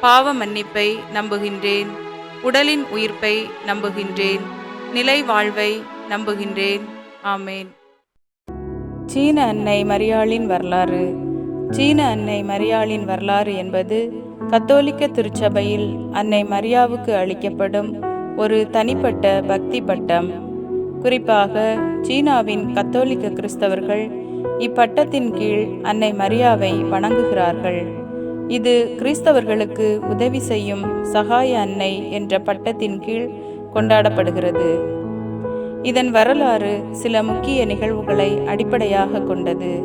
பாவ மன்னிப்பை நம்புகின்றேன். உடலின் உயிர்ப்பை நம்புகின்றேன். நிலை வாழ்வை நம்புகின்றேன். ஆமேன். சீன அன்னை மரியாளின் வரலாறு. சீன அன்னை மரியாளின் வரலாறு என்பது கத்தோலிக்க திருச்சபையில் அன்னை மரியாவுக்கு அளிக்கப்படும் ஒரு தனிப்பட்ட பக்தி பட்டம். குறிப்பாக சீனாவின் கத்தோலிக்க கிறிஸ்தவர்கள் இப்பட்டத்தின் கீழ் அன்னை மரியாவை வணங்குகிறார்கள். இது கிறிஸ்தவர்களுக்கு உதவி செய்யும் சகாய அன்னை என்ற பட்டத்தின் கீழ் கொண்டாடப்படுகிறது. இதன் வரலாறு சில முக்கிய நிகழ்வுகளை அடிப்படையாக கொண்டது.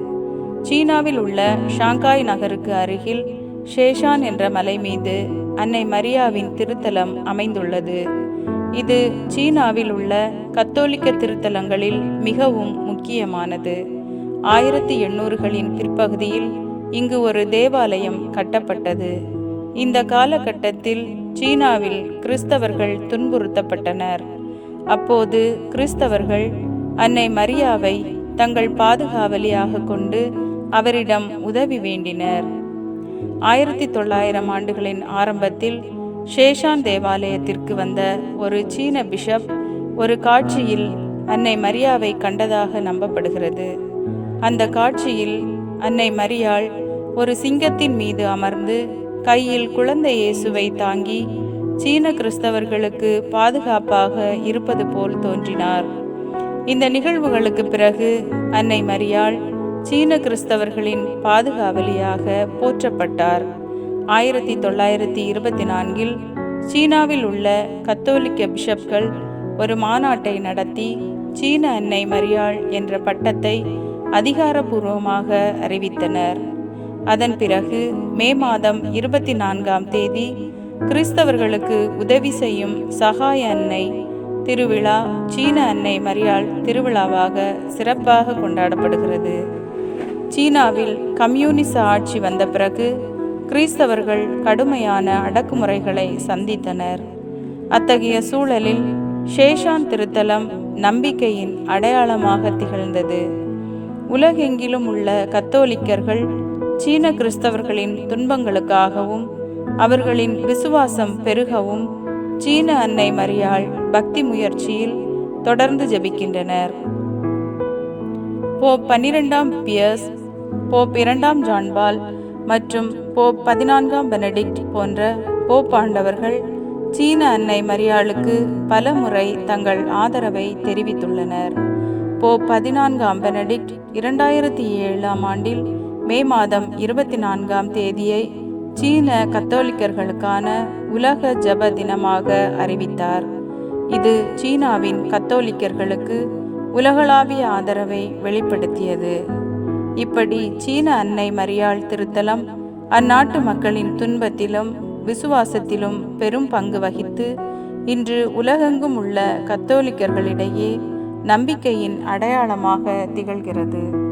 சீனாவில் உள்ள ஷாங்காய் நகருக்கு அருகில் ஷேஷான் என்ற மலை மீது அன்னை மரியாவின் திருத்தலம் அமைந்துள்ளது. இது சீனாவில் உள்ள கத்தோலிக்க திருத்தலங்களில் மிகவும் முக்கியமானது. ஆயிரத்தி எண்ணூறுகளின் பிற்பகுதியில் இங்கு ஒரு தேவாலயம் கட்டப்பட்டது. இந்த காலகட்டத்தில் சீனாவில் கிறிஸ்தவர்கள் துன்புறுத்தப்பட்டனர். அப்போது கிறிஸ்தவர்கள் அன்னை மரியாவை தங்கள் பாதுகாவலியாக கொண்டு அவரிடம் உதவி வேண்டினர். ஆயிரத்தி தொள்ளாயிரம் ஆண்டுகளின் ஆரம்பத்தில் ஷேஷான் தேவாலயத்திற்கு வந்த ஒரு சீன பிஷப் ஒரு காட்சியில் அன்னை மரியாவை கண்டதாக நம்பப்படுகிறது. அந்த காட்சியில் அன்னை மரியாள் ஒரு சிங்கத்தின் மீது அமர்ந்து கையில் குழந்தை இயேசுவை தாங்கி சீன கிறிஸ்தவர்களுக்கு பாதுகாப்பாக இருப்பது போல் தோன்றினார். இந்த நிகழ்வுகளுக்கு பிறகு அன்னை மரியாள் சீன கிறிஸ்தவர்களின் பாதுகாவலியாக போற்றப்பட்டார். ஆயிரத்தி தொள்ளாயிரத்தி இருபத்தி நான்கில் சீனாவில் உள்ள கத்தோலிக்க பிஷப்கள் ஒரு மாநாட்டை நடத்தி சீன அன்னை மரியாள் என்ற பட்டத்தை அதிகாரபூர்வமாக அறிவித்தனர். அதன் பிறகு மே மாதம் இருபத்தி நான்காம் தேதி கிறிஸ்தவர்களுக்கு உதவி செய்யும் சகாய அன்னை திருவிழா சீன அன்னை மரியாள் திருவிழாவாக சிறப்பாக கொண்டாடப்படுகிறது. சீனாவில் கம்யூனிச ஆட்சி வந்த பிறகு கிறிஸ்தவர்கள் கடுமையான அடக்குமுறைகளை சந்தித்தனர். அத்தகைய சூழலில் ஷேஷான் திருத்தலம் நம்பிக்கையின் அடையாளமாக திகழ்ந்தது. உலகெங்கிலும் உள்ள கத்தோலிக்கர்கள் சீன கிறிஸ்தவர்களின் துன்பங்களுக்காகவும் அவர்களின் விசுவாசம் பெருகவும் சீன அன்னை மரியாள் பக்தி முயற்சியில் தொடர்ந்து ஜபிக்கின்றனர். போப் பன்னிரெண்டாம் பியர்ஸ் போப் இரண்டாம் ஜான்பால் மற்றும் போப் பதினான்காம் பெனடிக்ட் போன்ற போப் ஆண்டவர்கள் சீன அன்னை மரியாளுக்கு பல முறை தங்கள் ஆதரவை தெரிவித்துள்ளனர். போப் பதினான்காம் பெனடிக்ட் இரண்டாயிரத்தி ஏழாம் ஆண்டில் மே மாதம் இருபத்தி நான்காம் தேதியை சீன கத்தோலிக்கர்களுக்கான உலக ஜப தினமாக அறிவித்தார். இது சீனாவின் கத்தோலிக்கர்களுக்கு உலகளாவிய ஆதரவை வெளிப்படுத்தியது. இப்படி சீன அன்னை மரியாள் திருத்தலம் அந்நாட்டு மக்களின் துன்பத்திலும் விசுவாசத்திலும் பெரும் பங்கு வகித்து இன்று உலகெங்கும் உள்ள கத்தோலிக்கர்களிடையே நம்பிக்கையின் அடையாளமாக திகழ்கிறது.